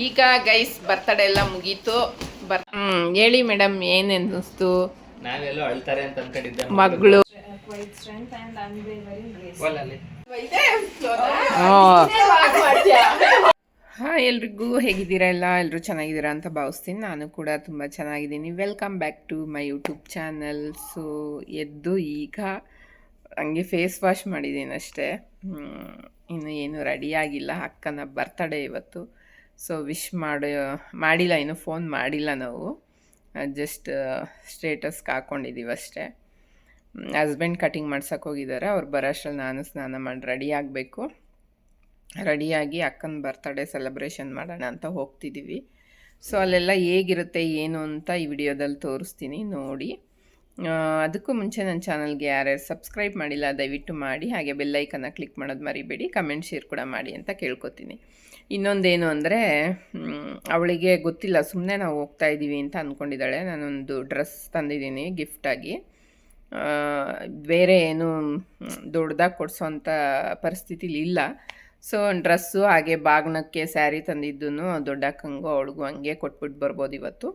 ಈಗ guys birthday ಎಲ್ಲ ಮುಗೀತು. ಬರ್ ಹ್ಮ್ ಹೇಳಿ ಮೇಡಮ್ ಏನ್ ಅನ್ನಿಸ್ತು ನಾವೆಲ್ಲೋ ಅಳ್ತಾರೆ ಅಂತ ಅನ್ಕೊಂಡಿದ್ದೆ ಮಗಳು. ಹಾ. ಎಲ್ರಿಗೂ ಹೇಗಿದ್ದೀರಾ ಎಲ್ಲ? ಎಲ್ಲರೂ ಚೆನ್ನಾಗಿದ್ದೀರಾ ಅಂತ ಭಾವಿಸ್ತೀನಿ. ನಾನು ಕೂಡ ತುಂಬ ಚೆನ್ನಾಗಿದ್ದೀನಿ. Welcome back to my YouTube channel so ಎದ್ದು ಈಗ ಹಂಗೆ ಫೇಸ್ ವಾಶ್ ಮಾಡಿದ್ದೀನಿ ಅಷ್ಟೇ. ಹ್ಮ್, ಇನ್ನು ಏನು ರೆಡಿ ಆಗಿಲ್ಲ. ಅಕ್ಕನ ಬರ್ತಡೇ ಇವತ್ತು. ಸೊ ವಿಶ್ ಮಾಡಿ ಮಾಡಿಲ್ಲ, ಇನ್ನು ಫೋನ್ ಮಾಡಿಲ್ಲ ನಾವು. ಜಸ್ಟ್ ಸ್ಟೇಟಸ್ಗೆ ಹಾಕ್ಕೊಂಡಿದ್ದೀವಿ ಅಷ್ಟೇ. ಹಸ್ಬೆಂಡ್ ಕಟಿಂಗ್ ಮಾಡ್ಸಕ್ಕೆ ಹೋಗಿದ್ದಾರೆ. ಅವ್ರು ಬರೋಷ್ಟ್ರಲ್ಲಿ ನಾನು ಸ್ನಾನ ಮಾಡಿ ರೆಡಿ ಆಗಬೇಕು. ರೆಡಿಯಾಗಿ ಅಕ್ಕನ ಬರ್ತಡೇ ಸೆಲೆಬ್ರೇಷನ್ ಮಾಡೋಣ ಅಂತ ಹೋಗ್ತಿದ್ದೀವಿ ಸೊ ಅಲ್ಲೆಲ್ಲ ಹೇಗಿರುತ್ತೆ, ಏನು ಅಂತ ಈ ವಿಡಿಯೋದಲ್ಲಿ ತೋರಿಸ್ತೀನಿ ನೋಡಿ. ಅದಕ್ಕೂ ಮುಂಚೆ ನನ್ನ ಚಾನಲ್ಗೆ ಯಾರ್ಯಾರು ಸಬ್ಸ್ಕ್ರೈಬ್ ಮಾಡಿಲ್ಲ, ದಯವಿಟ್ಟು ಮಾಡಿ. ಹಾಗೆ ಬೆಲ್ಲೈಕನ್ನು ಕ್ಲಿಕ್ ಮಾಡೋದು ಮರಿಬೇಡಿ. ಕಮೆಂಟ್, ಶೇರ್ ಕೂಡ ಮಾಡಿ ಅಂತ ಕೇಳ್ಕೊತೀನಿ. ಇನ್ನೊಂದೇನು ಅಂದರೆ ಅವಳಿಗೆ ಗೊತ್ತಿಲ್ಲ ಸುಮ್ಮನೆ ನಾವು ಹೋಗ್ತಾ ಇದ್ದೀವಿ ಅಂತ ಅಂದ್ಕೊಂಡಿದ್ದಾಳೆ ನಾನೊಂದು ಡ್ರೆಸ್ ತಂದಿದ್ದೀನಿ ಗಿಫ್ಟಾಗಿ ಬೇರೆ ಏನು ದೊಡ್ಡದಾಗಿ ಕೊಡಿಸೋವಂಥ ಪರಿಸ್ಥಿತಿಲಿ ಇಲ್ಲ. ಸೊ ಡ್ರೆಸ್ಸು ಹಾಗೆ ಬಾಗ್ನಕ್ಕೆ ಸ್ಯಾರಿ ತಂದಿದ್ದು ದೊಡ್ಡಕ್ಕಂಗೂ ಅವಳಿಗೂ ಹಂಗೆ ಕೊಟ್ಬಿಟ್ಟು ಬರ್ಬೋದು ಇವತ್ತು.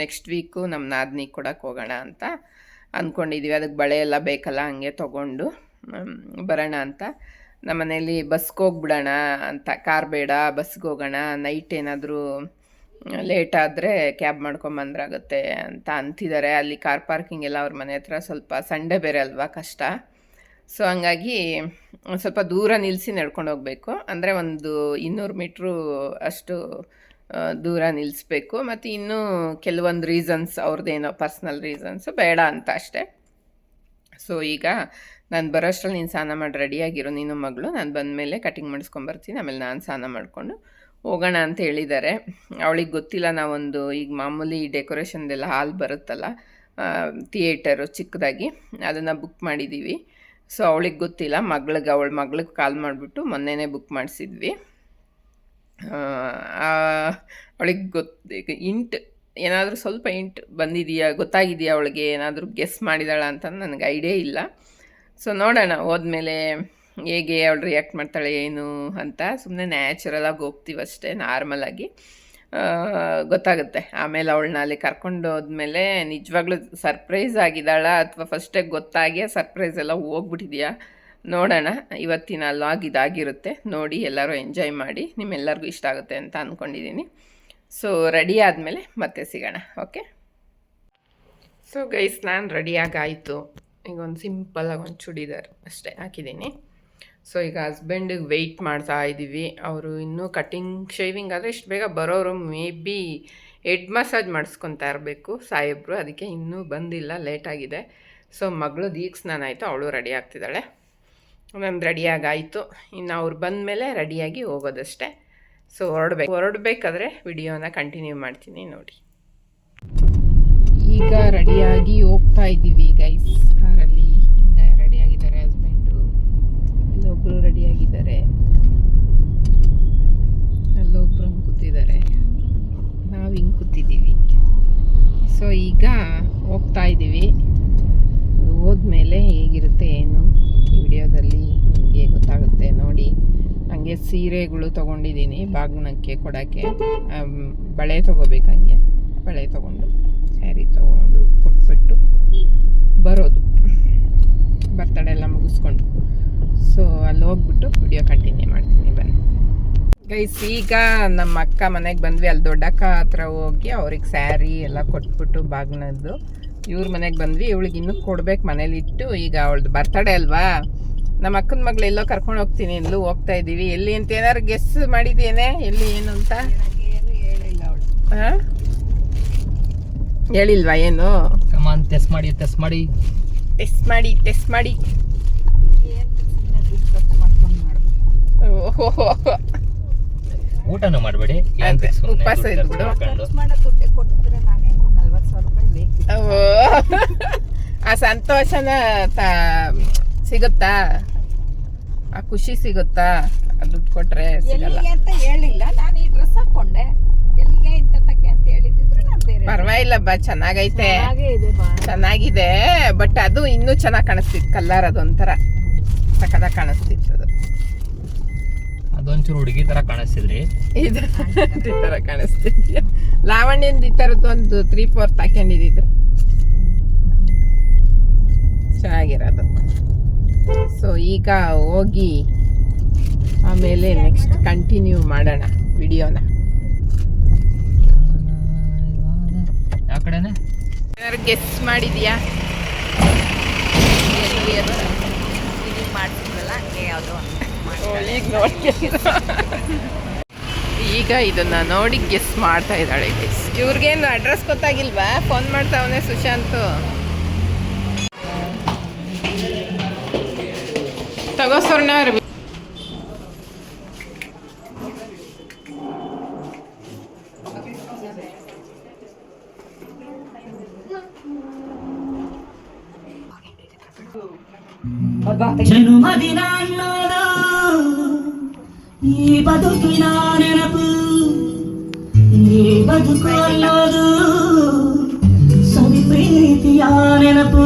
ನೆಕ್ಸ್ಟ್ ವೀಕು ನಮ್ಮ ನಾದ್ನಿ ಕೊಡಕ್ಕೆ ಹೋಗೋಣ ಅಂತ ಅಂದ್ಕೊಂಡಿದ್ದೀವಿ ಅದಕ್ಕೆ ಬಳೆ ಎಲ್ಲ ಬೇಕಲ್ಲ, ಹಂಗೆ ತೊಗೊಂಡು ಬರೋಣ ಅಂತ. ನಮ್ಮ ಮನೇಲಿ ಬಸ್ಗೆ ಹೋಗ್ಬಿಡೋಣ ಅಂತ. ಕಾರ್ ಬೇಡ ಬಸ್ಗೆ ಹೋಗೋಣ. ನೈಟ್ ಏನಾದರೂ ಲೇಟ್ ಆದರೆ ಕ್ಯಾಬ್ ಮಾಡ್ಕೊಂಬಂದ್ರಾಗುತ್ತೆ ಅಂತ ಅಂತಿದ್ದಾರೆ ಅಲ್ಲಿ ಕಾರ್ ಪಾರ್ಕಿಂಗ್ ಎಲ್ಲ ಅವ್ರ ಮನೆ ಹತ್ರ ಸ್ವಲ್ಪ ಸಂಡೇ ಬೇರೆ ಅಲ್ವಾ ಕಷ್ಟ. ಸೊ ಹಂಗಾಗಿ ಸ್ವಲ್ಪ ದೂರ ನಿಲ್ಲಿಸಿ ನಡ್ಕೊಂಡು ಹೋಗಬೇಕು. ಅಂದರೆ ಒಂದು ಇನ್ನೂರು ಮೀಟ್ರು ಅಷ್ಟು ದೂರ ನಿಲ್ಲಿಸ್ಬೇಕು ಮತ್ತು ಇನ್ನೂ ಕೆಲವೊಂದು ರೀಸನ್ಸ್ ಅವ್ರದ್ದೇನೋ ಪರ್ಸ್ನಲ್ ರೀಸನ್ಸು ಬೇಡ ಅಂತ ಅಷ್ಟೇ. ಸೊ ಈಗ ನಾನು ಬರೋಷ್ಟ್ರಲ್ಲಿ ನೀನು ಸ್ನಾನ ಮಾಡಿ, ರೆಡಿಯಾಗಿರೋ. ನೀನು ಮಗಳು, ನಾನು ಬಂದ ಮೇಲೆ ಕಟಿಂಗ್ ಮಾಡಿಸ್ಕೊಂಬರ್ತೀನಿ ಆಮೇಲೆ ನಾನು ಸ್ನಾನ ಮಾಡಿಕೊಂಡು ಹೋಗೋಣ ಅಂತ ಹೇಳಿದ್ದಾರೆ ಅವಳಿಗೆ ಗೊತ್ತಿಲ್ಲ, ನಾವೊಂದು ಈಗ ಮಾಮೂಲಿ ಡೆಕೋರೇಷನ್ದೆಲ್ಲ ಹಾಲ್ ಬರುತ್ತಲ್ಲ ಥಿಯೇಟರು ಚಿಕ್ಕದಾಗಿ, ಅದನ್ನು ಬುಕ್ ಮಾಡಿದ್ದೀವಿ ಸೊ ಅವಳಿಗೆ ಗೊತ್ತಿಲ್ಲ, ಮಗಳಿಗೆ, ಅವಳ ಮಗಳಿಗೆ ಕಾಲ್ ಮಾಡಿಬಿಟ್ಟು ಮೊನ್ನೆನೇ ಬುಕ್ ಮಾಡಿಸಿದ್ವಿ. ಅವಳಿಗೆ ಗೊತ್ತು ಈಗ ಇಂಟ್ ಏನಾದರೂ ಸ್ವಲ್ಪ ಇಂಟ್ ಬಂದಿದೆಯಾ, ಗೊತ್ತಾಗಿದೆಯಾ ಅವಳಿಗೆ, ಏನಾದರೂ ಗೆಸ್ ಮಾಡಿದಾಳ ಅಂತ ನನಗೆ ಐಡಿಯಾ ಇಲ್ಲ. ಸೊ ನೋಡೋಣ, ಹೋದ್ಮೇಲೆ ಹೇಗೆ ಅವಳು ರಿಯಾಕ್ಟ್ ಮಾಡ್ತಾಳೆ, ಏನು ಅಂತ. ಸುಮ್ಮನೆ ನ್ಯಾಚುರಲಾಗಿ ಹೋಗ್ತೀವಷ್ಟೇ ನಾರ್ಮಲಾಗಿ ಗೊತ್ತಾಗುತ್ತೆ. ಆಮೇಲೆ ಅವಳನ್ನ ಅಲ್ಲಿ ಕರ್ಕೊಂಡು ಹೋದ್ಮೇಲೆ ನಿಜವಾಗ್ಲೂ ಸರ್ಪ್ರೈಸ್ ಆಗಿದ್ದಾಳ, ಅಥವಾ ಫಸ್ಟೇ ಗೊತ್ತಾಗಿ ಸರ್ಪ್ರೈಸ್ ಎಲ್ಲ ಹೋಗ್ಬಿಟ್ಟಿದ್ಯಾ? ನೋಡೋಣ. ಇವತ್ತಿನ ಲಾಗ್ ಇದಾಗಿರುತ್ತೆ. ನೋಡಿ, ಎಲ್ಲರೂ ಎಂಜಾಯ್ ಮಾಡಿ. ನಿಮ್ಮೆಲ್ಲರಿಗೂ ಇಷ್ಟ ಆಗುತ್ತೆ ಅಂತ ಅಂದ್ಕೊಂಡಿದ್ದೀನಿ ಸೊ ರೆಡಿ ಆದಮೇಲೆ ಮತ್ತೆ ಸಿಗೋಣ. ಓಕೆ ಸೊ ಗೈಸ್ ನಾನು ರೆಡಿಯಾಗಾಯಿತು ಈಗ ಒಂದು ಸಿಂಪಲಾಗಿ ಒಂದು ಚೂಡಿದಾರ್ ಅಷ್ಟೇ ಹಾಕಿದ್ದೀನಿ ಸೊ ಈಗ ಹಸ್ಬೆಂಡಿಗೆ ವೆಯ್ಟ್ ಮಾಡ್ತಾ ಇದ್ದೀವಿ ಅವರು ಇನ್ನೂ ಕಟಿಂಗ್ ಶೇವಿಂಗ್ ಆದರೆ ಇಷ್ಟು ಬೇಗ ಬರೋರು ಮೇ ಬಿ ಹೆಡ್ ಮಸಾಜ್ ಮಾಡಿಸ್ಕೊತಾ ಇರಬೇಕು. ಸಾಹೇಬ್ರು, ಅದಕ್ಕೆ ಇನ್ನೂ ಬಂದಿಲ್ಲ ಲೇಟಾಗಿದೆ ಸೊ ಮಗಳು ಈಗ ಸ್ನಾನ ಆಯಿತು, ಅವಳು ರೆಡಿ ಆಗ್ತಿದ್ದಾಳೆ. ನಾನು ರೆಡಿಯಾಗಾಯಿತು ಇನ್ನು ಅವ್ರು ಬಂದಮೇಲೆ ರೆಡಿಯಾಗಿ ಹೋಗೋದಷ್ಟೇ. ಸೊ ಹೊರಡ್ಬೇಕು. ಹೊರಡ್ಬೇಕಾದ್ರೆ ವಿಡಿಯೋನ ಕಂಟಿನ್ಯೂ ಮಾಡ್ತೀನಿ ನೋಡಿ. ಈಗ ರೆಡಿಯಾಗಿ ಹೋಗ್ತಾ ಇದ್ದೀವಿ ಗೈಸ್ ಕಾರಲ್ಲಿ ರೆಡಿಯಾಗಿದ್ದಾರೆ ಹಸ್ಬೆಂಡು ಇಲ್ಲೊಬ್ಬರು ರೆಡಿಯಾಗಿದ್ದಾರೆ ಅಲ್ಲೊಬ್ರು ಕೂತಿದ್ದಾರೆ. ನಾವು ಹಿಂಗೆ ಕೂತಿದ್ದೀವಿ. ಸೊ ಈಗ ಹೋಗ್ತಾ ಇದ್ದೀವಿ. ಹೋದ್ಮೇಲೆ ಹೇಗಿರುತ್ತೆ ಏನು? ವಿಡಿಯೋದಲ್ಲಿ ನಿಮಗೆ ಗೊತ್ತಾಗುತ್ತೆ. ನೋಡಿ, ಹಂಗೆ ಸೀರೆಗಳು ತೊಗೊಂಡಿದ್ದೀನಿ ಬಾಗ್ನಕ್ಕೆ ಕೊಡೋಕ್ಕೆ. ಬಳೆ ತೊಗೋಬೇಕು ಹಂಗೆ. ಬಳೆ ತೊಗೊಂಡು, ಸ್ಯಾರಿ ತೊಗೊಂಡು, ಕೊಟ್ಬಿಟ್ಟು ಬರೋದು. ಬರ್ತಡೆ ಎಲ್ಲ ಮುಗಿಸ್ಕೊಂಡು. ಸೊ ಅಲ್ಲಿ ಹೋಗ್ಬಿಟ್ಟು ವಿಡಿಯೋ ಕಂಟಿನ್ಯೂ ಮಾಡ್ತೀನಿ. ಬನ್ನಿ. ಗೈಸ್ ಈಗ ನಮ್ಮ ಅಕ್ಕ ಮನೆಗೆ ಬಂದ್ವಿ. ಅಲ್ಲಿ ದೊಡ್ಡಕ್ಕ ಹತ್ರ ಹೋಗಿ ಅವ್ರಿಗೆ ಸ್ಯಾರಿ ಎಲ್ಲ ಕೊಟ್ಬಿಟ್ಟು ಬಾಗ್ನದ್ದು. ಇವ್ರ ಮನೆಗೆ ಬಂದ್ವಿ ಇವಳಿಗೆ ಇನ್ನೂ ಕೊಡ್ಬೇಕು ಮನೇಲಿ ಇಟ್ಟು ಈಗ ಅವಳದು ಬರ್ತಡೇ ಅಲ್ವಾ? ನಮ್ಮ ಅಕ್ಕನ ಮಗಳು ಎಲ್ಲೋ ಕರ್ಕೊಂಡು ಹೋಗ್ತೀನಿ ಎಲ್ಲೂ ಹೋಗ್ತಾ ಇದ್ದೀವಿ ಎಲ್ಲಿ ಅಂತ ಏನಾದ್ರು ಗೆಸ್ ಮಾಡಿದ್ದೇನೆ ಎಲ್ಲಿ ಏನು ಅಂತ? ಹಾ? ಹೇಳಿಲ್ವಾ ಏನು? ಕಮಾನ್ ಟೆಸ್ಟ್ ಮಾಡಿ ಟೆಸ್ಟ್ ಮಾಡಿ. ಟೆಸ್ಟ್ ಮಾಡಿ ಟೆಸ್ಟ್ ಮಾಡಿ. ಓಹೋ ಊಟನೂ ಮಾಡಬೇಡಿ ಉಪವಾಸ ಇದ್ಬಿಡು. ಓ. ಆ ಸಂತೋಷನ ತ- ಸಿಗುತ್ತಾ? ಆ ಖುಷಿ ಸಿಗುತ್ತಾ? ದುಡ್ಡು ಕೊಟ್ರೆ ಸಿಗಲ್ಲ. ಎಲ್ಲಿಗೆ ಅಂತ ಹೇಳಿಲ್ಲ. ನಾನು ಈ ಡ್ರೆಸ್ ಹಾಕೊಂಡೆ ಎಲ್ಲಿಗೆ ಅಂತ ಹೇಳಿದ್ರೆ ನಾನು ಬೇರೆ ಪರವಾಗಿಲ್ಲ ಬಾ ಚೆನ್ನಾಗೈತೆ. ಹಾಗೆ ಇದೆ ಬಾ. ಚೆನ್ನಾಗಿದೆ ಬಟ್ ಅದು ಇನ್ನೂ ಚೆನ್ನಾಗಿ ಕಾಣಿಸ್ತಿತ್ತು. ಕಲ್ಲರ್ ಅದೊಂಥರ ಸಕದ ಕಾಣಿಸ್ತಿತ್ತು ಅದು. ಅದು ಅದೊಂಚೂರು ಹುಡುಗಿ ತರ ಕಾಣಿಸ್ತಿದ್ರಿ. ಇದು ಈ ತರ ಕಾಣಿಸ್ತಿದ್ಯಾ ಲಾವಣ್ಯಂದು ಈ ಥರದ್ದು ಒಂದು ತ್ರೀ ಫೋರ್ತ್ ಹಾಕೊಂಡಿದ್ದಿದ್ರೆ ಚೆನ್ನಾಗಿರೋದು. ಸೊ ಈಗ ಹೋಗಿ ಆಮೇಲೆ ನೆಕ್ಸ್ಟ್ ಕಂಟಿನ್ಯೂ ಮಾಡೋಣ ವಿಡಿಯೋನ. ಏನಾದ್ರು ಗೆಸ್ ಮಾಡಿದ್ಯಾ? ಈಗ ನೋಡಿ. ಈಗ ಇದನ್ನ ನೋಡಿ ಗೆಸ್ ಮಾಡ್ತಾ ಇದ್ದಾಳೆ ಗೆಸ್ ಇವ್ರಿಗೇನು ಅಡ್ರೆಸ್ ಗೊತ್ತಾಗಿಲ್ವಾ? ಫೋನ್ ಮಾಡ್ತಾವನೆ ಸುಶಾಂತ್. ತಗೋ ಸ್ವರ್ಣ ಅವ್ರು ಜನುಮದಿನ ಅನ್ನೋದು ಈ ಬದುಕಿನ ನೆನಪು ಈ ಬದುಕು ಅನ್ನೋದು ಸವಿ ಪ್ರೀತಿಯ ನೆನಪು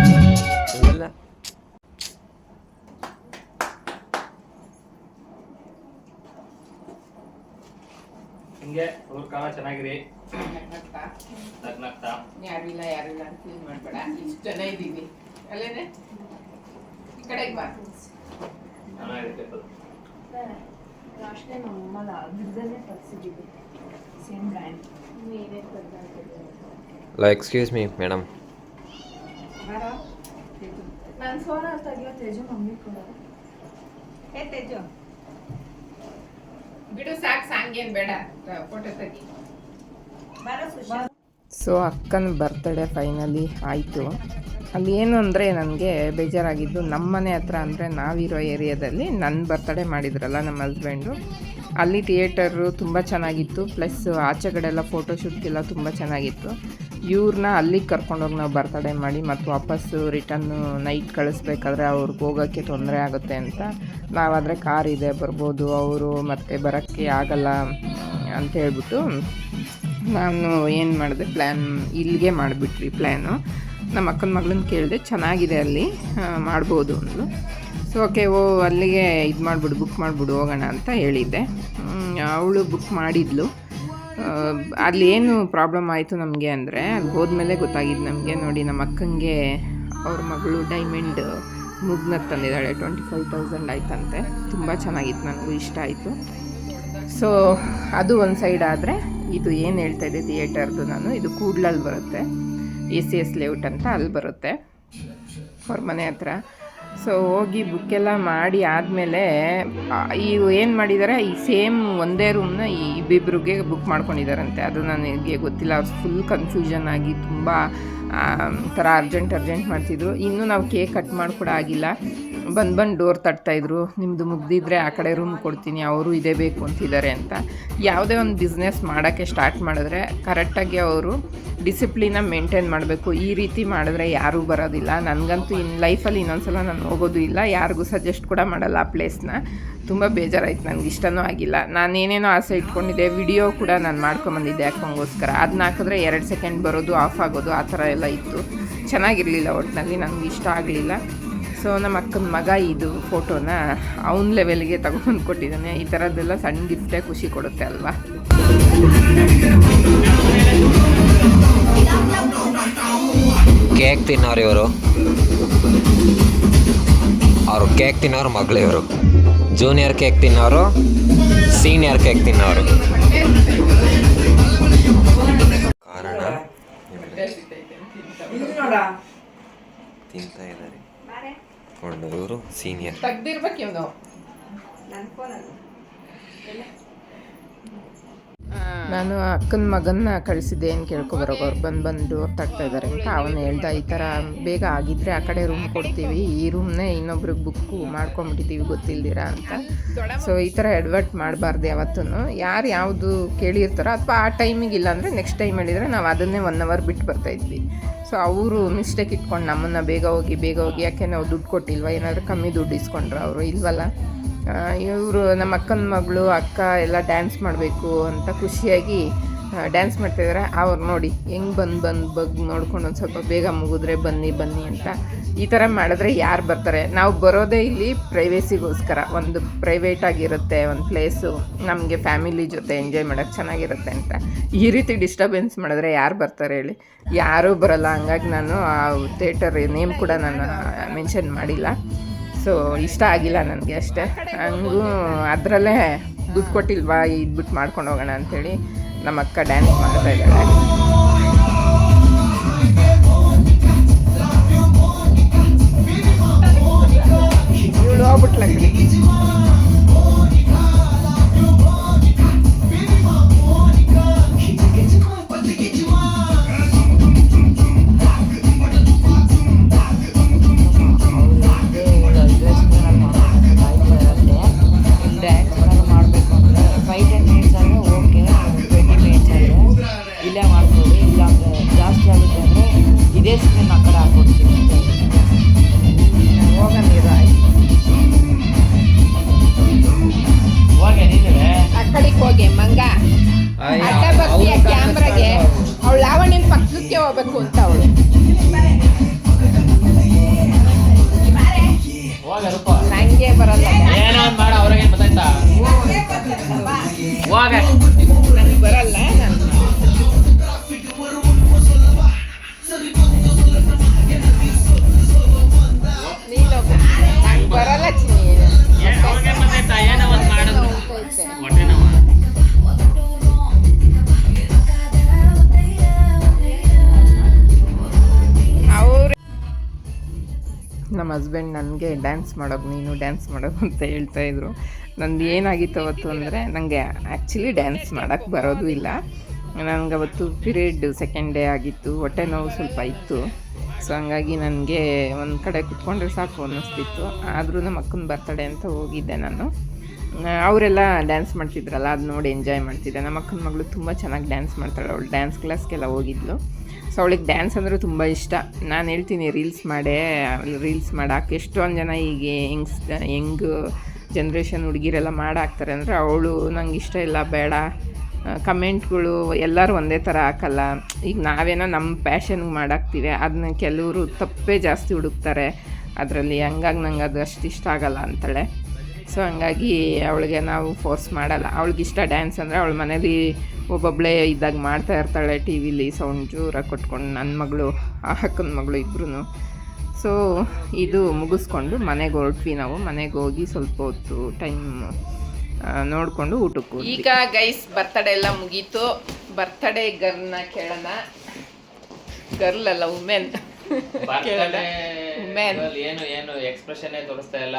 ಕಾಲ ಚೆನ್ನಾಗಿರಿ ನಗ್ನಗ್ತಾ? ಯಾರಿಲ್ಲ ಇಲ್ಲ ಅಂತ ಫೀಲ್ ಮಾಡಬೇಡ. ಇಷ್ಟು ಜನ ಇದ್ದೀವಿ. ಅಲ್ಲೇನೆ? ಈ ಕಡೆಗೆ ಬಾ. ಚೆನ್ನಾಗಿರುತ್ತೆ ಅಷ್ಟೇ ನಮ್ಮ ಅಮ್ಮನ ಅದ್ರದ್ದನ್ನೇ ತರಿಸಿದ್ದೀವಿ. ಸೇಮ್ ಬ್ರ್ಯಾಂಡ್ ನೀವೇ Hello, ಎಕ್ಸ್ಕ್ಯೂಸ್ ಮೀ ಮೇಡಮ್ ನಾನು ಫೋನ್ ಅಂತ ತೇಜು ಮಮ್ಮಿ ಕೂಡ ಏ ತೇಜು. ಬಿಡು ಸಾಕು ಸಾಂಗೇನು ಬೇಡ ಫೋಟೋ ತೆಗಿ. ಬಾರೋ ಸುಶಾಂತ್ ಸೊ ಅಕ್ಕನ ಬರ್ತಡೇ ಫೈನಲಿ ಆಯಿತು. ಅಲ್ಲಿ ಏನು ಅಂದರೆ ನನಗೆ ಬೇಜಾರಾಗಿದ್ದು ನಮ್ಮ ಮನೆ ಹತ್ರ ಅಂದರೆ ನಾವಿರೋ ಏರಿಯಾದಲ್ಲಿ ನನ್ನ ಬರ್ತಡೇ ಮಾಡಿದ್ರಲ್ಲ ನಮ್ಮ ಹಸ್ಬೆಂಡು ಅಲ್ಲಿ ಥಿಯೇಟರು ತುಂಬ ಚೆನ್ನಾಗಿತ್ತು. ಪ್ಲಸ್ ಆಚೆಗಡೆ ಎಲ್ಲ ಫೋಟೋಶೂಟ್ಗೆಲ್ಲ ತುಂಬ ಚೆನ್ನಾಗಿತ್ತು. ಇವ್ರನ್ನ ಅಲ್ಲಿಗೆ ಕರ್ಕೊಂಡೋಗಿ ನಾವು ಬರ್ತಡೇ ಮಾಡಿ ಮತ್ತು ವಾಪಸ್ಸು ರಿಟರ್ನು ನೈಟ್ ಕಳಿಸ್ಬೇಕಾದ್ರೆ ಅವ್ರಿಗೆ ಹೋಗೋಕ್ಕೆ ತೊಂದರೆ ಆಗುತ್ತೆ ಅಂತ. ನಾವಾದರೆ ಕಾರ್ ಇದೆ, ಬರ್ಬೋದು, ಅವರು ಮತ್ತೆ ಬರೋಕ್ಕೆ ಆಗಲ್ಲ ಅಂತ ಹೇಳ್ಬಿಟ್ಟು ನಾನು ಏನು ಮಾಡಿದೆ ಪ್ಲ್ಯಾನ್ ಇಲ್ಲಿಗೆ ಮಾಡಿಬಿಟ್ರಿ ಪ್ಲ್ಯಾನು ನಮ್ಮ ಅಕ್ಕನ ಮಗಳನ್ನ ಕೇಳಿದೆ, ಚೆನ್ನಾಗಿದೆ ಅಲ್ಲಿ ಮಾಡ್ಬೋದು ಅಂದ್ಲು. ಸೊ ಓಕೆ ಓ, ಅಲ್ಲಿಗೆ ಇದು ಮಾಡಿಬಿಡು ಬುಕ್ ಮಾಡಿಬಿಡು, ಹೋಗೋಣ ಅಂತ ಹೇಳಿದ್ದೆ. ಅವಳು ಬುಕ್ ಮಾಡಿದ್ಲು. ಅಲ್ಲಿ ಏನು ಪ್ರಾಬ್ಲಮ್ ಆಯಿತು ನಮಗೆ ಅಂದರೆ, ಅಲ್ಲಿ ಹೋದ್ಮೇಲೆ ಗೊತ್ತಾಗಿದ್ದು ನಮಗೆ, ನೋಡಿ ನಮ್ಮ ಅಕ್ಕಂಗೆ ಅವ್ರ ಮಗಳು ಡೈಮಂಡ್ ಮುಗ್ನ ತಂದಿದ್ದಾಳೆ ಟ್ವೆಂಟಿ ಫೈವ್ ತೌಸಂಡ್ ಆಯ್ತಂತೆ. ತುಂಬ ಚೆನ್ನಾಗಿತ್ತು, ನನಗೂ ಇಷ್ಟ ಆಯಿತು. ಸೊ ಅದು ಒಂದು ಸೈಡ್ ಆದರೆ, ಇದು ಏನು ಹೇಳ್ತಾ ಇದೆ ಥಿಯೇಟರ್ದು ನಾನು, ಇದು ಕೂಡ್ಲಲ್ಲಿ ಬರುತ್ತೆ. ಎ ಸಿ ಎಸ್ ಲೇಔಟ್ ಅಂತ ಅಲ್ಲಿ ಬರುತ್ತೆ. ಅವ್ರ ಮನೆ ಹತ್ರ. ಸೊ ಹೋಗಿ ಬುಕ್ಕೆಲ್ಲ ಮಾಡಿ ಆದಮೇಲೆ ಇವು ಏನು ಮಾಡಿದ್ದಾರೆ ಈ ಸೇಮ್ ಒಂದೇ ರೂಮ್ನ ಈ ಇಬ್ಬಿಬ್ರಿಗೆ ಬುಕ್ ಮಾಡ್ಕೊಂಡಿದ್ದಾರಂತೆ ಅದು ನನಗೆ ಗೊತ್ತಿಲ್ಲ, ಅವ್ರು ಫುಲ್ ಕನ್ಫ್ಯೂಷನ್ ಆಗಿ ತುಂಬ ಥರ ಅರ್ಜೆಂಟ್ ಅರ್ಜೆಂಟ್ ಮಾಡ್ತಿದ್ರು. ಇನ್ನೂ ನಾವು ಕೇಕ್ ಕಟ್ ಮಾಡಿ ಕೂಡ ಆಗಿಲ್ಲ. ಬಂದು ಬಂದು ಡೋರ್ ತಟ್ತಾಯಿದ್ರು ನಿಮ್ಮದು ಮುಗ್ದಿದ್ರೆ ಆ ಕಡೆ ರೂಮ್ ಕೊಡ್ತೀನಿ, ಅವರು ಇದೇ ಬೇಕು ಅಂತಿದ್ದಾರೆ ಅಂತ. ಯಾವುದೇ ಒಂದು ಬಿಸ್ನೆಸ್ ಮಾಡೋಕ್ಕೆ ಸ್ಟಾರ್ಟ್ ಮಾಡಿದ್ರೆ ಕರೆಕ್ಟಾಗಿ ಅವರು ಡಿಸಿಪ್ಲಿನ ಮೇಂಟೈನ್ ಮಾಡಬೇಕು. ಈ ರೀತಿ ಮಾಡಿದ್ರೆ ಯಾರೂ ಬರೋದಿಲ್ಲ. ನನಗಂತೂ ಇನ್ ಲೈಫಲ್ಲಿ ಇನ್ನೊಂದ್ಸಲ ನಾನು ಹೋಗೋದು ಇಲ್ಲ. ಯಾರಿಗೂ ಸಜೆಸ್ಟ್ ಕೂಡ ಮಾಡಲ್ಲ ಆ ಪ್ಲೇಸ್ನ ತುಂಬ ಬೇಜಾರಾಯ್ತು ನನಗೆ. ಇಷ್ಟನೂ ಆಗಿಲ್ಲ. ನಾನು ಏನೇನೋ ಆಸೆ ಇಟ್ಕೊಂಡಿದ್ದೆ ವಿಡಿಯೋ ಕೂಡ ನಾನು ಮಾಡ್ಕೊಂಬಂದಿದ್ದೆ ಯಾಕೊಂಗೋಸ್ಕರ ಅದನ್ನ ಹಾಕಿದ್ರೆ ಎರಡು ಸೆಕೆಂಡ್ ಬರೋದು ಆಫ್ ಆಗೋದು, ಆ ಥರ ಎಲ್ಲ ಇತ್ತು. ಚೆನ್ನಾಗಿರಲಿಲ್ಲ ಒಟ್ಟಿನಲ್ಲಿ ನನಗೆ ಇಷ್ಟ ಆಗಲಿಲ್ಲ. ಸೊ ನಮ್ಮ ಅಕ್ಕನ ಮಗ ಇದು ಫೋಟೋನ ಅವನ ಲೆವೆಲ್ಗೆ ತಗೊಂಡು ಕೊಟ್ಟಿದ್ದಾನೆ. ಈ ಥರದ್ದೆಲ್ಲ ಸಣ್ಣ ಗಿಫ್ಟೇ ಖುಷಿ ಕೊಡುತ್ತೆ ಅಲ್ವಾ? ಕೇಕ್ ತಿನ್ನೋರು ಇವರು. ಅವರು ಕೇಕ್ ತಿನ್ನೋರು ಮಗಳು ಇವರು. ಜೂನಿಯರ್ ಕೇಕ್ ತಿನ್ನೋರು ಸೀನಿಯರ್ ಕೇಕ್ ತಿನ್ನೋರು. ಕಾರಣ? ತಿಂತ ಇದ್ದಾರೆ. ಕೊಂಡು ಇವರು ಸೀನಿಯರ್ ತೆಗ್ದಿರ್ಬೇಕು ಇವನು ನಾನು ಅಕ್ಕನ ಮಗನ್ನ ಕಳಿಸಿದ್ದೆ ಏನು ಕೇಳ್ಕೊಬರೋಕೆ ಅವ್ರು ಬಂದು ಬಂದು ಡೋರ್ ತಗ್ತಾ ಇದ್ದಾರೆ ಅಂತ. ಅವನು ಹೇಳ್ದ, ಈ ಥರ ಬೇಗ ಆಗಿದ್ರೆ ಆ ಕಡೆ ರೂಮ್ ಕೊಡ್ತೀವಿ. ಈ ರೂಮ್ನೇ ಇನ್ನೊಬ್ರಿಗೆ ಬುಕ್ಕು ಮಾಡ್ಕೊಂಬಿಟ್ಟಿದ್ದೀವಿ ಗೊತ್ತಿಲ್ದಿರ ಅಂತ. ಸೊ ಈ ಥರ ಎಡ್ವರ್ಟ್ ಮಾಡಬಾರ್ದು ಯಾವತ್ತೂ ಯಾರು ಯಾವುದು ಕೇಳಿರ್ತಾರೋ ಅಥವಾ ಆ ಟೈಮಿಗೆ ಇಲ್ಲ ಅಂದರೆ ನೆಕ್ಸ್ಟ್ ಟೈಮ್ ಹೇಳಿದರೆ ನಾವು ಅದನ್ನೇ ಒನ್ ಅವರ್ ಬಿಟ್ಟು ಬರ್ತಾಯಿದ್ವಿ ಸೊ ಅವರು ಮಿಸ್ಟೇಕ್ ಇಟ್ಕೊಂಡು ನಮ್ಮನ್ನು ಬೇಗ ಹೋಗಿ ಬೇಗ ಹೋಗಿ ಯಾಕೆ ನಾವು ದುಡ್ಡು ಕೊಟ್ಟಿಲ್ವ? ಏನಾದರೂ ಕಮ್ಮಿ ದುಡ್ಡು ಇಸ್ಕೊಂಡ್ರು ಅವರು, ಇಲ್ವಲ್ಲ? ಇವರು ನಮ್ಮ ಅಕ್ಕನ ಮಗಳು, ಅಕ್ಕ ಎಲ್ಲ ಡ್ಯಾನ್ಸ್ ಮಾಡಬೇಕು ಅಂತ ಖುಷಿಯಾಗಿ ಡ್ಯಾನ್ಸ್ ಮಾಡ್ತಿದ್ದಾರೆ ಅವ್ರು ನೋಡಿ, ಹೆಂಗೆ ಬಂದು ಬಂದು ಬಗ್ ನೋಡ್ಕೊಂಡು ಒಂದು ಸ್ವಲ್ಪ ಬೇಗ ಮುಗಿದ್ರೆ ಬನ್ನಿ ಬನ್ನಿ ಅಂತ ಈ ಥರ ಮಾಡಿದ್ರೆ ಯಾರು ಬರ್ತಾರೆ? ನಾವು ಬರೋದೇ ಇಲ್ಲಿ ಪ್ರೈವೇಸಿಗೋಸ್ಕರ ಒಂದು ಪ್ರೈವೇಟ್ ಆಗಿರುತ್ತೆ, ಒಂದು ಪ್ಲೇಸು ನಮಗೆ ಫ್ಯಾಮಿಲಿ ಜೊತೆ ಎಂಜಾಯ್ ಮಾಡೋಕ್ಕೆ ಚೆನ್ನಾಗಿರುತ್ತೆ ಅಂತ. ಈ ರೀತಿ ಡಿಸ್ಟರ್ಬೆನ್ಸ್ ಮಾಡಿದ್ರೆ ಯಾರು ಬರ್ತಾರೆ ಹೇಳಿ? ಯಾರೂ ಬರಲ್ಲ. ಹಂಗಾಗಿ ನಾನು ಆ ಥಿಯೇಟರ್ ನೇಮ್ ಕೂಡ ನಾನು ಮೆನ್ಷನ್ ಮಾಡಿಲ್ಲ. ಸೊ, ಇಷ್ಟ ಆಗಿಲ್ಲ ನನಗೆ ಅಷ್ಟೇ. ಹಂಗೂ ಅದರಲ್ಲೇ ದುಡ್ಡು ಕೊಟ್ಟಿಲ್ವಾ ಇದ್ಬಿಟ್ಟು ಮಾಡ್ಕೊಂಡು ಹೋಗೋಣ ಅಂಥೇಳಿ ನಮ್ಮ ಅಕ್ಕ ಡ್ಯಾನ್ಸ್ ಮಾಡ್ತಾ ಇದ್ದಾಳೆ. ಹೋಗಿ ಮಂಗ. ಅಡ್ಡ ಬರ್ತೀಯ ಕ್ಯಾಮ್ರಾಗೆ ಅವಳು ಲಾವಣ್ಯನ ಪಕ್ಕಕ್ಕೆ ಹೋಗ್ಬೇಕು ಅಂತ ಅವಳು. ನಂಗೆ ಬರಲ್ಲ. ಏನೋ ಒಂದು ಮಾಡ ಅವ್ರಿಗೆ ಗೊತ್ತಾಯ್ತಾ? ಹೋಗ. ನನಗೆ ಬರಲ್ಲ ನಾನು ಬರಲ್ಲ ಚಿನ್ನಿ. ಹೊಟ್ಟೆ ನೋವು. ನಮ್ಮ ಹಸ್ಬೆಂಡ್ ನನಗೆ ಡ್ಯಾನ್ಸ್ ಮಾಡೋದು, ನೀನು ಡ್ಯಾನ್ಸ್ ಮಾಡೋದು ಅಂತ ಹೇಳ್ತಾ ಇದ್ರು. ನಂದು ಏನಾಗಿತ್ತು ಅವತ್ತು ಅಂದರೆ ನನಗೆ ಆ್ಯಕ್ಚುಲಿ ಡ್ಯಾನ್ಸ್ ಮಾಡೋಕ್ಕೆ ಬರೋದು ಇಲ್ಲ. ನನಗೆ ಅವತ್ತು ಪಿರಿಯಡ್ ಸೆಕೆಂಡ್ ಡೇ ಆಗಿತ್ತು, ಹೊಟ್ಟೆ ನೋವು ಸ್ವಲ್ಪ ಇತ್ತು. ಸೊ ಹಂಗಾಗಿ ನನಗೆ ಒಂದು ಕಡೆ ಕುತ್ಕೊಂಡ್ರೆ ಸಾಕು ಅನ್ನಿಸ್ತಿತ್ತು. ಆದರೂ ನಮ್ಮ ಅಕ್ಕನ ಬರ್ತಡೆ ಅಂತ ಹೋಗಿದ್ದೆ ನಾನು. ಅವರೆಲ್ಲ ಡ್ಯಾನ್ಸ್ ಮಾಡ್ತಿದ್ರಲ್ಲ, ಅದು ನೋಡಿ ಎಂಜಾಯ್ ಮಾಡ್ತಿದ್ದೆ. ನಮ್ಮ ಅಕ್ಕನ ಮಗಳು ತುಂಬ ಚೆನ್ನಾಗಿ ಡ್ಯಾನ್ಸ್ ಮಾಡ್ತಾಳೆ. ಅವಳು ಡ್ಯಾನ್ಸ್ ಕ್ಲಾಸ್ಗೆಲ್ಲ ಹೋಗಿದ್ಲು. ಸೊ ಅವಳಿಗೆ ಡ್ಯಾನ್ಸ್ ಅಂದರೆ ತುಂಬ ಇಷ್ಟ. ನಾನು ಹೇಳ್ತೀನಿ ರೀಲ್ಸ್ ಮಾಡೇ ರೀಲ್ಸ್ ಮಾಡಾಕೆ ಎಷ್ಟೊಂದು ಜನ ಈಗ ಯಂಗ್ಸ್ ಯಂಗ್ ಜನ್ರೇಷನ್ ಹುಡುಗಿರೆಲ್ಲ ಮಾಡಾಕ್ತಾರೆ ಅಂದರೆ ಅವಳು ನಂಗೆ ಇಷ್ಟ ಇಲ್ಲ, ಬೇಡ. ಕಮೆಂಟ್ಗಳು ಎಲ್ಲರೂ ಒಂದೇ ಥರ ಹಾಕಲ್ಲ. ಈಗ ನಾವೇನೋ ನಮ್ಮ ಪ್ಯಾಷನ್ಗೆ ಮಾಡಾಕ್ತೀವಿ ಅದನ್ನ ಕೆಲವರು ತಪ್ಪೇ ಜಾಸ್ತಿ ಹುಡುಕ್ತಾರೆ. ಅದರಲ್ಲಿ ಹಂಗಾಗಿ ನಂಗೆ ಅದು ಅಷ್ಟು ಇಷ್ಟ ಆಗಲ್ಲ ಅಂತಾಳೆ. ಸೊ ಹಂಗಾಗಿ ಅವಳಿಗೆ ನಾವು ಫೋರ್ಸ್ ಮಾಡಲ್ಲ. ಅವಳಿಗೆ ಇಷ್ಟ ಡ್ಯಾನ್ಸ್ ಅಂದರೆ ಅವಳ ಮನೇಲಿ ಒಬ್ಬೊಬ್ಬಳೇ ಇದ್ದಾಗ ಮಾಡ್ತಾ ಇರ್ತಾಳೆ ಟಿ ವಿಲಿ ಸೌಂಡ್ ಜೋರಾಗಿ ಕೊಟ್ಕೊಂಡು ನನ್ನ ಮಗಳು ಆ ಅಕ್ಕನ ಮಗಳು ಇಬ್ಬರೂ ಸೊ ಇದು ಮುಗಿಸ್ಕೊಂಡು ಮನೆಗೆ ಹೊರಟ್ವಿ ನಾವು. ಮನೆಗೆ ಹೋಗಿ ಸ್ವಲ್ಪ ಹೊತ್ತು ಟೈಮ್ ನೋಡಿಕೊಂಡು ಊಟಕ್ಕೆ ಈಗ ಗೈಸ್ ಬರ್ತಡೇ ಎಲ್ಲ ಮುಗೀತು. ಬರ್ತಡೇ ಗರ್ನ ಕೇಳೋಣ. ಗರ್ಲ್ ಅಲ್ಲ ವುಮೆನ್ Birthday Men. ಏನು ಏನು ಎಕ್ಸ್ಪ್ರೆಷನ್ ತೋರಿಸ್ತಾ ಇಲ್ಲ.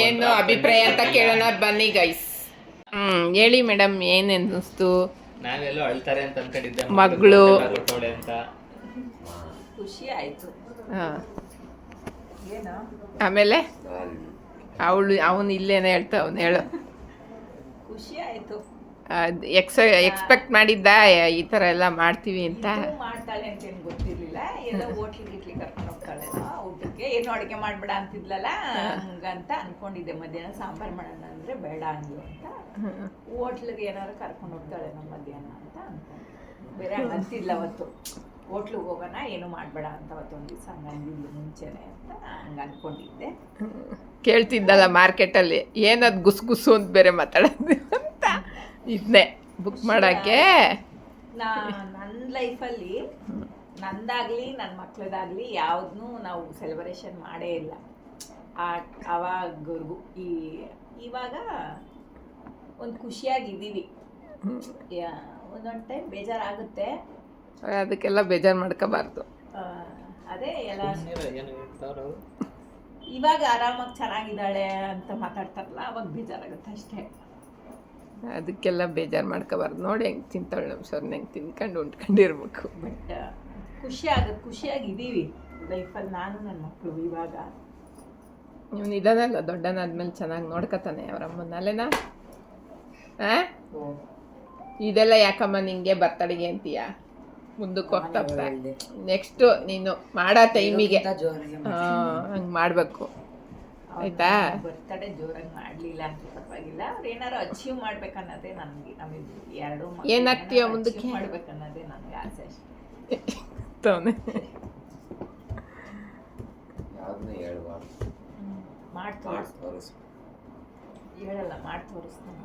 ಏನು ಅಭಿಪ್ರಾಯ ಅಂತ ಕೇಳೋಣ ಬನ್ನಿ ಗೈಸ್ ಹ್ಮ್ ಹೇಳಿ ಮೇಡಮ್ ಏನು ಅನ್ನಿಸ್ತು ನಾವೆಲ್ಲೋ ಅಳ್ತಾರೆ ಅಂತ ಅನ್ಕೊಂಡಿದ್ದೆ. ಮಗಳು ಅಂತ. ಖುಷಿ ಆಯ್ತು. ಹಾಂ. ಆಮೇಲೆ? ಅವಳು ಅವನು ಇಲ್ಲೇನೆ ಹೇಳ್ತಾ ಅವನು ಹೇಳು. ಖುಷಿ ಆಯ್ತು. ಎಕ್ಸ್ ಎಕ್ಸ್ಪೆಕ್ಟ್ ಮಾಡಿದ್ದ ಈ ಥರ ಎಲ್ಲ ಮಾಡ್ತೀವಿ ಅಂತ. ಮಾಡ್ತಾಳೆ ಅಂತ ಏನು ಗೊತ್ತಿರಲಿಲ್ಲ. ಎಲ್ಲ ಹೋಟ್ಲಿ ಗಿಟ್ಲಿ ಕರ್ಕೊಂಡು ಊಟಕ್ಕೆ ಏನು ಅಡುಗೆ ಮಾಡಬೇಡ ಅಂತಿದ್ಲಲ್ಲ? ಹಂಗಂತ ಅನ್ಕೊಂಡಿದ್ದೆ. ಮಧ್ಯಾಹ್ನ ಸಾಂಬಾರು ಮಾಡೋಣ ಅಂದ್ರೆ ಬೇಡ ಅಂದ್ಲು ಅಂತ. ಹೋಟ್ಲಿಗೆ ಏನಾದ್ರು ಕರ್ಕೊಂಡು ಹೋಗ್ತಾಳೆ ನಮ್ಮ ಮಧ್ಯಾಹ್ನ ಅಂತ ಬೇರೆ ಅಂತಿಲ್ಲ ಅವತ್ತು. ಹೋಟ್ಲಿಗೆ ಹೋಗೋಣ ಏನು ಮಾಡಬೇಡ ಅಂತ ಅವತ್ತೊಂದು ದಿವಸ ಹಂಗಂದಿದ್ಲು ಮುಂಚೆನೆ ಅಂತ ಹಂಗೆ ಅನ್ಕೊಂಡಿದ್ದೆ. ಕೇಳ್ತಿದ್ದಲ್ಲ ಮಾರ್ಕೆಟಲ್ಲಿ ಏನದು ಗುಸ್ ಗುಸು ಅಂತ ಬೇರೆ ಮಾತಾಡೋದು ಅಂತ. ಇದನ್ನೇ ಬುಕ್ ಮಾಡೋಕ್ಕೆ. ನಾ ನನ್ನ ಲೈಫಲ್ಲಿ ನಂದಾಗ್ಲಿ ನನ್ನ ಮಕ್ಳದಾಗ್ಲಿ ಯಾವ್ದನ್ನೂ ನಾವು ಸೆಲೆಬ್ರೇಷನ್ ಮಾಡೇ ಇಲ್ಲ. ಆ ಅವಾಗವರೆಗೂ ಈ ಇವಾಗ ಒಂದು ಖುಷಿಯಾಗಿದ್ದೀವಿ. ಯಾ- ಒಂದೊಂದು ಟೈಮ್ ಬೇಜಾರಾಗುತ್ತೆ. ಅದಕ್ಕೆಲ್ಲ ಬೇಜಾರು ಮಾಡ್ಕೋಬಾರ್ದು. ಅದೇ ಎಲ್ಲ? ಇವಾಗ ಆರಾಮಾಗಿ ಚೆನ್ನಾಗಿದ್ದಾಳೆ ಅಂತ ಮಾತಾಡ್ತಾರಲ್ಲ ಅವಾಗ ಬೇಜಾರಾಗುತ್ತೆ ಅಷ್ಟೇ. ಅದಕ್ಕೆಲ್ಲ ಬೇಜಾರು ಮಾಡ್ಕೋಬಾರ್ದು. ನೋಡಿ ಹೆಂಗೆ ತಿಂತಾಳೆ ನಮ್ಮ ಸೊರ್ನ ಹೆಂಗೆ ತಿನ್ಕೊಂಡು ಉಂಟ್ಕೊಂಡಿರ್ಬೇಕು. ಬಟ್ ಖುಷಿ ಆಗುತ್ತೆ ಖುಷಿಯಾಗಿದ್ದೀವಿ ಲೈಫಲ್ಲಿ ನಾನು ನನ್ನ ಮಕ್ಕಳು ಇವಾಗ. ಇವನು ಇದಾನಲ್ಲ ದೊಡ್ಡನಾದ್ಮೇಲೆ ಚೆನ್ನಾಗಿ ನೋಡ್ಕೊತಾನೆ ಅವ್ರ ಅಮ್ಮನ ಅಲ್ಲೇನಾ? ಆ? ಇದೆಲ್ಲ ಯಾಕಮ್ಮ ನಿಂಗೆ ಬರ್ತಡಿಗೆ ಅಂತೀಯ? ಮುಂದಕ್ಕೆ ಹೋಗ್ತಾ ಹೋಗ್ತಾ. ನೆಕ್ಸ್ಟು ನೀನು ಮಾಡೋ ಟೈಮಿಗೆ. ಹಂಗೆ ಮಾಡಬೇಕು. ಆಯ್ತಾ? ಬರ್ತಡೇ ಜೋರಾಗಿ ಮಾಡ್ಲಿಲ್ಲ ಅಂತ ಪರವಾಗಿಲ್ಲ. ಅವ್ರು ಏನಾರು ಅಚೀವ್ ಮಾಡ್ಬೇಕನ್ನೋದೇ ನನಗೆ ನಮಗೆ ಎರಡು ಏನಾಗ್ತೀಯ ಮುಂದಕ್ಕೆ? ಮಾಡ್ಬೇಕನ್ನೋದೇ ನನಗೆ ಆಸೆ ಅಷ್ಟೇ. ತವನೆ ಮಾಡಿ ತೋರಿಸ್ ಹೇಳಲ್ಲ ಮಾಡಿ ತೋರಿಸ್ತಾನೆ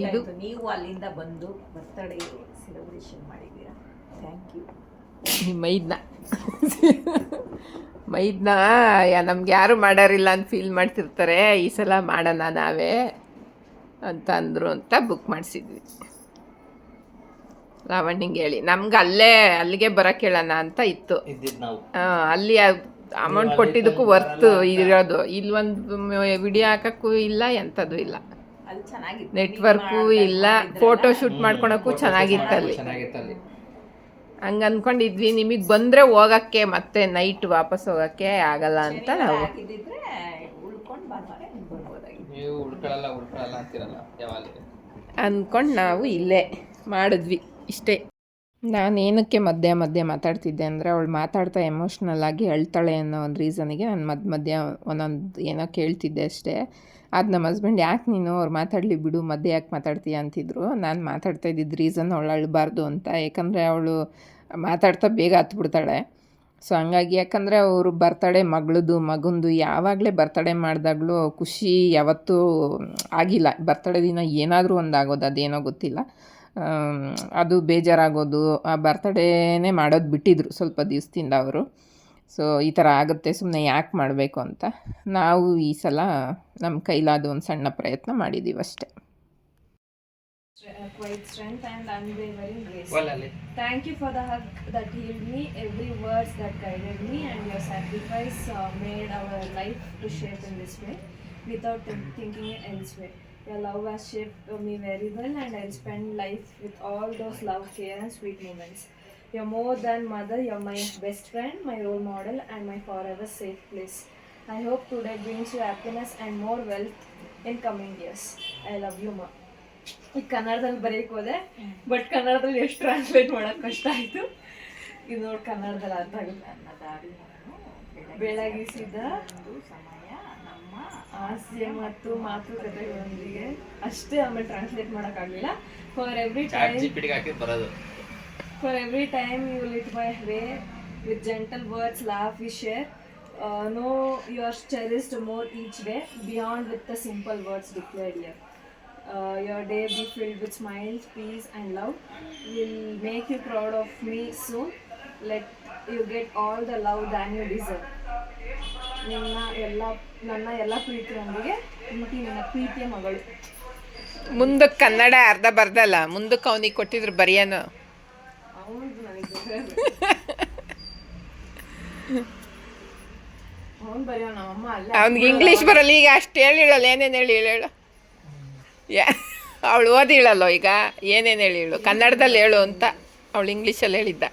ಇದು- ನೀವು ಅಲ್ಲಿಂದ ಬಂದು ಬರ್ತಡೇ ಸೆಲೆಬ್ರೇಷನ್ ಮಾಡಿದ್ದೀರಾ? ಥ್ಯಾಂಕ್ ಯು ನಿಮ್ಮ ಮೈದ್ನ. ಮೈದ್ನ ನಮ್ಗೆ ಯಾರು ಮಾಡೋರಿಲ್ಲ ಅಂತ ಫೀಲ್ ಮಾಡ್ತಿರ್ತಾರೆ. ಈ ಸಲ ಮಾಡೋಣ ನಾವೇ ಅಂತ ಅಂದರು ಅಂತ ಬುಕ್ ಮಾಡಿಸಿದ್ವಿ. ಲಾವಣ್ಯಂಗೆ ಹೇಳಿ. ನಮ್ಗೆ ಅಲ್ಲೇ ಅಲ್ಲಿಗೆ ಬರಕ್ಕೆ ಹೇಳೋಣ ಅಂತ ಇತ್ತು. ಇದ್ದಿದ್ ನಾವು. ಆ, ಅಲ್ಲಿ ಅಮೌಂಟ್ ಕೊಟ್ಟಿದ್ದಕ್ಕೂ ವರ್ತ್ ಇರೋದು. ಇಲ್ಲಿ ಒಂದು ವಿಡಿಯೋ ಹಾಕಕ್ಕೂ ಇಲ್ಲ ಎಂಥದ್ದು ಇಲ್ಲ. ಅಲ್ಲಿ ಚೆನ್ನಾಗಿತ್ತು. ನೆಟ್ವರ್ಕು ಇಲ್ಲ ಫೋಟೋ ಶೂಟ್ ಮಾಡ್ಕೊಳಕ್ಕೂ ಚೆನ್ನಾಗಿತ್ತಲ್ಲಿ ಅಲ್ಲಿ. ಚೆನ್ನಾಗಿತ್ತು ಅನ್ಕೊಂಡಿದ್ವಿ ನಿಮಗೆ ಬಂದ್ರೆ ಹೋಗಕ್ಕೆ ಮತ್ತೆ ನೈಟ್ ವಾಪಸ್ ಹೋಗಕ್ಕೆ ಆಗಲ್ಲ ಅಂತ ನಾವು. ಉಳ್ಕೊಂಡು ಹಿಂಗೆ ಬರ್ಬೋದಾಗಿತ್ತು ಅಂತಿರಲ್ಲ ಯಾವಾಗ ಅಂದ್ಕೊಂಡು ನಾವು ಇಲ್ಲೇ ಮಾಡಿದ್ವಿ. ಇಷ್ಟೇ. ನಾನು ಏನಕ್ಕೆ ಮಧ್ಯ ಮಧ್ಯ ಮಾತಾಡ್ತಿದ್ದೆ ಅಂದರೆ ಅವಳು ಮಾತಾಡ್ತಾ ಎಮೋಷ್ನಲ್ ಆಗಿ ಅಳ್ತಾಳೆ ಅನ್ನೋ ಒಂದು ರೀಸನಿಗೆ ನಾನು ಮಧ್ಯ ಮಧ್ಯ ಒಂದೊಂದು ಏನೋ ಕೇಳ್ತಿದ್ದೆ ಅಷ್ಟೇ. ಅದು ನಮ್ಮ ಹಸ್ಬೆಂಡ್ ಯಾಕೆ ನೀನು ಅವ್ರು ಮಾತಾಡಲಿ ಬಿಡು, ಮಧ್ಯೆ ಯಾಕೆ ಮಾತಾಡ್ತೀಯ ಅಂತಿದ್ರು. ನಾನು ಮಾತಾಡ್ತಾ ಇದ್ದಿದ್ದು ರೀಸನ್ ಅವಳು ಅಳಬಾರ್ದು ಅಂತ. ಯಾಕಂದರೆ ಅವಳು ಮಾತಾಡ್ತಾ ಬೇಗ ಹತ್ಬಿಡ್ತಾಳೆ. ಸೊ ಹಂಗಾಗಿ ಯಾಕಂದರೆ ಅವರು ಬರ್ತಡೇ ಮಗಳದು, ಮಗಂದು ಯಾವಾಗಲೇ ಬರ್ತಡೇ ಮಾಡಿದಾಗಲೂ ಖುಷಿ ಯಾವತ್ತೂ ಆಗಿಲ್ಲ. ಬರ್ತಡೇ ದಿನ ಏನಾದರೂ ಒಂದು ಆಗೋದು, ಅದೇನೋ ಗೊತ್ತಿಲ್ಲ. ಅದು ಬೇಜಾರಾಗೋದು ಆ ಬರ್ತಡೇನೇ ಮಾಡೋದು ಬಿಟ್ಟಿದ್ರು ಸ್ವಲ್ಪ ದಿವಸದಿಂದ ಅವರು ಸೊ ಈ ಥರ ಆಗುತ್ತೆ ಸುಮ್ಮನೆ ಯಾಕೆ ಮಾಡಬೇಕು ಅಂತ ನಾವು ಈ ಸಲ ನಮ್ಮ ಕೈಲಾದ ಒಂದು ಸಣ್ಣ ಪ್ರಯತ್ನ ಮಾಡಿದ್ದೀವಿ ಅಷ್ಟೇ uh, quite strength and unwavering grace. Thank you for the hug that healed me, every words that guided me, and your sacrifice uh, made our life to shape in this way without think- thinking it elsewhere. Your love has shaped me very well, and I'll spend life with all those love, care, and sweet moments. You're more than mother, you're my best friend, my role model, and my forever safe place. I hope today brings you happiness and more wealth in coming years. I love you, ma. ಈಗ ಕನ್ನಡದಲ್ಲಿ ಬರೆಯಕ್ಕೆ ಹೋದೆ but ಕನ್ನಡದಲ್ಲಿ ಎಷ್ಟು translate ಮಾಡೋಕೆ ಕಷ್ಟ ಆಯಿತು ಇದು ನೋಡಿ ಕನ್ನಡದಲ್ಲಿ ಅರ್ಥ ಆಗುತ್ತೆ ಬೆಳಗಿಸಿದ ಹಾಸ್ಯ ಮತ್ತು ಮಾತುಕತೆಗಳೊಂದಿಗೆ ಅಷ್ಟೇ ಆಮೇಲೆ ಟ್ರಾನ್ಸ್ಲೇಟ್ ಮಾಡಕ್ ಆಗ್ಲಿಲ್ಲ for every time for every time you lit by way with gentle words laugh you share know you are cherished more each day beyond with the simple words declare your your day be filled with smiles peace and love will make you proud of me soon let me get all the love than you deserve. ನಿನ್ನ ಎಲ್ಲ ನನ್ನ ಎಲ್ಲ ಪ್ರೀತಿಯೊಂದಿಗೆ ನಿಮಗೆ ನನ್ನ ಪ್ರೀತಿಯ ಮಗಳು. ಮುಂದಕ್ಕೆ ಕನ್ನಡ ಅರ್ಧ ಬರ್ದಲ್ಲ ಮುಂದಕ್ಕೆ ಅವನಿಗೆ ಕೊಟ್ಟಿದ್ರು ಬರೆಯೋನು. ಅವನು ನನಗೆ ನಮ್ಮಮ್ಮ ಅಲ್ಲೇ ಅವ್ನಿಗೆ ಇಂಗ್ಲೀಷ್ ಬರಲ್ಲ ಈಗ ಅಷ್ಟು ಹೇಳಿಳಲ್ಲ ಏನೇನು ಹೇಳಿ ಹೇಳು ಯಾ ಅವಳು ಓದಿಳಲ್ಲೋ ಈಗ ಏನೇನು ಹೇಳಿಳು ಹೇಳು. ಕನ್ನಡದಲ್ಲಿ ಹೇಳು ಅಂತ ಅವಳು ಇಂಗ್ಲೀಷಲ್ಲಿ ಹೇಳಿದ್ದ.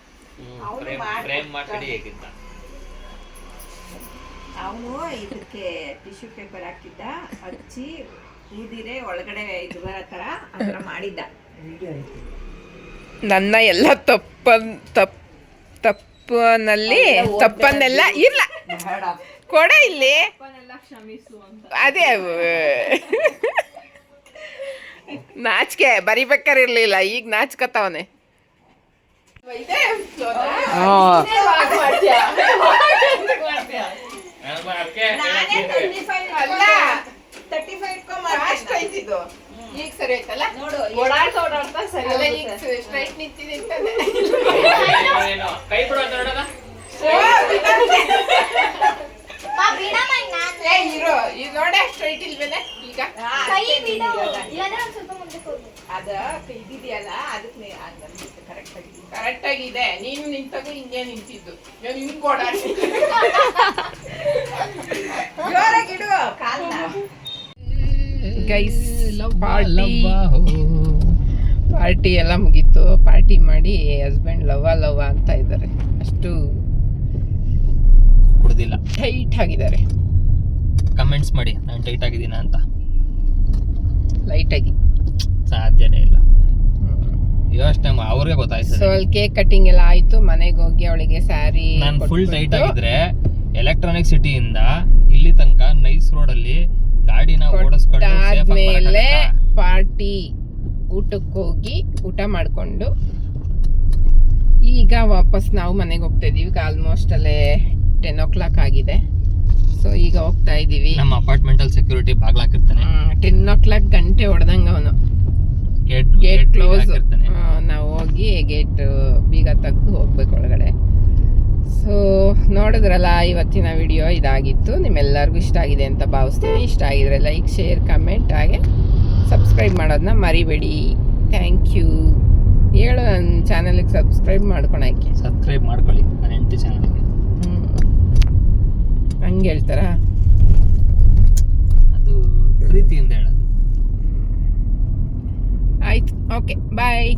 ಫ್ರೇಮ್ ಹೇಗಿದ್ದ ಅವನು ಇದಕ್ಕೆ ಟಿಶ್ಯೂ ಪೇಪರ್ ಹಾಕಿದ್ದ ಹಚ್ಚಿ ಊದಿರೆ ಒಳಗಡೆ ಇದು ಬರೋ ಥರ ಆ ಥರ ಮಾಡಿದ್ದ. ನನ್ನ ಎಲ್ಲ ತಪ್ಪ ತಪ್ಪ ತಪ್ಪನಲ್ಲಿ ತಪ್ಪನ್ನೆಲ್ಲ ಇಲ್ಲ. ಕೊಡ ಇಲ್ಲಿ. ಅಪ್ಪನೆಲ್ಲ ಕ್ಷಮಿಸು ಅಂತ. ಅದೇ ನಾಚಿಕೆ ಬರಿಬೇಕಾರಿರ್ಲಿಲ್ಲ ಈಗ ನಾಚ್ಕತ್ತವನೆ ನಾನೇ ತರ್ಟಿ ಫೈವ್ ಅಲ್ಲ. ತರ್ಟಿ ಫೈವ್ ಈಗ ಸರಿ ಆಯ್ತಲ್ಲ ನೋಡು ಓಡಾಡ್ತಾ ಓಡಾಡ್ತಾ ಸರಿ. ಈಗ ಸ್ಟ್ರೈಟ್ ನಿಂತಿದೆ ಕೈ ಬಿಡು ನೋಡೋಣ ಈಗ ನೋಡ ಸ್ಟ್ರೈಟ್ ಇಲ್ವೇನೆ ಈಗ ಅದ ಇದಿದೆಯಲ್ಲ ಅದಕ್ಕೆ ಕರೆಕ್ಟ್ ಆಗಿ ಕರೆಕ್ಟ್ ಆಗಿದೆ ನೀನು ನಿಂತಾಗ ಹಿಂಗೆ ನಿಂತಿದ್ದು. ನಾನು ಹಿಂಗ್ ಓಡಾಡಿ ಜೋರಾಗಿ ಇಡು. ಕಾಲ್ನ ಗೈಸ್ ಪಾರ್ಟಿ ಪಾರ್ಟಿ ಎಲ್ಲ ಮುಗೀತು. ಪಾರ್ಟಿ ಮಾಡಿ ಹಸ್ಬೆಂಡ್ ಲವ ಲವ ಅಂತ ಇದ್ದಾರೆ. ಅಷ್ಟು ಕುಡ್ದಿಲ್ಲ. ಟೈಟ್ ಆಗಿದ್ದಾರೆ. ಕಮೆಂಟ್ಸ್ ಮಾಡಿ. ನಾನು ಟೈಟ್ ಆಗಿದ್ದೀನ ಅಂತ ಲೈಟಾಗಿ ಯೋಚನೆ ಅವ್ರಿಗೆ ಗೊತ್ತಾಯ್ತು ಸೊ ಅಲ್ಲಿ ಕೇಕ್ ಕಟಿಂಗ್ ಎಲ್ಲ ಆಯ್ತು. ಮನೆಗೆ ಹೋಗಿ ಅವಳಿಗೆ ಸ್ಯಾರಿ ನಾನು ಫುಲ್ ಟೈಟ್ ಆಗಿದ್ರೆ ಎಲೆಕ್ಟ್ರಾನಿಕ್ ಸಿಟಿಯಿಂದ ಇಲ್ಲಿ ತನಕ ನೈಸ್ ರೋಡ್ ಅಲ್ಲಿ ಗಾಡಿನ ಓಡಿಸ್ಕೊಂಡು safe ಆಗಿ ಆದ್ಮೇಲೆ ಪಾರ್ಟಿ ಊಟಕ್ಕೆ ಹೋಗಿ ಊಟ ಮಾಡಿಕೊಂಡು ಈಗ ವಾಪಸ್ ನಾವು ಮನೆಗೆ ಹೋಗ್ತಾ ಇದೀವಿ. ಈಗ ಆಲ್ಮೋಸ್ಟ್ ಅಲ್ಲೇ ಟೆನ್ ಓ ಕ್ಲಾಕ್ ಆಗಿದೆ. ಸೊ ಈಗ ಹೋಗ್ತಾ ಇದೀವಿ. ನಮ್ಮ ಅಪಾರ್ಟ್ಮೆಂಟ್ ಅಲ್ಲಿ ಸೆಕ್ಯೂರಿಟಿ ಬಾಗ್ಲಾಕಿರ್ತಾನೆ ಟೆನ್ ಓ ಕ್ಲಾಕ್ ಗಂಟೆ ಹೊಡೆದಂಗ ಅವನು. ಗೇಟ್ ಗೇಟ್ ಕ್ಲೋಸ್ ನಾವು ಹೋಗಿ ಗೇಟ್ ಬೀಗ ತೆಗೆದು ಹೋಗ್ಬೇಕು ಒಳಗಡೆ. ಸೊ ನೋಡಿದ್ರಲ್ಲ ಇವತ್ತಿನ ವಿಡಿಯೋ ಇದಾಗಿತ್ತು. ನಿಮ್ಮೆಲ್ಲರಿಗೂ ಇಷ್ಟ ಆಗಿದೆ ಅಂತ ಭಾವಿಸ್ತೀನಿ. ಇಷ್ಟ ಆಗಿದ್ರೆ ಲೈಕ್ ಶೇರ್ ಕಮೆಂಟ್ ಹಾಗೆ ಸಬ್ಸ್ಕ್ರೈಬ್ ಮಾಡೋದನ್ನ ಮರಿಬೇಡಿ. ಥ್ಯಾಂಕ್ ಯು ಹೇಳು ನನ್ನ ಚಾನಲಿಗೆ ಸಬ್ಸ್ಕ್ರೈಬ್ ಮಾಡ್ಕೊಳಕ್ಕೆ. ಸಬ್ಸ್ಕ್ರೈಬ್ ಮಾಡ್ಕೊಳ್ಳಿ ನನ್ನ ಹೆಂಡತಿ ಚಾನಲ್ಗೆ ಹಂಗೆ ಹೇಳ್ತಾರಾ? ಅದು ಪ್ರೀತಿಯಿಂದ ಹೇಳೋದು. ಆಯ್ತು ಓಕೆ ಬಾಯ್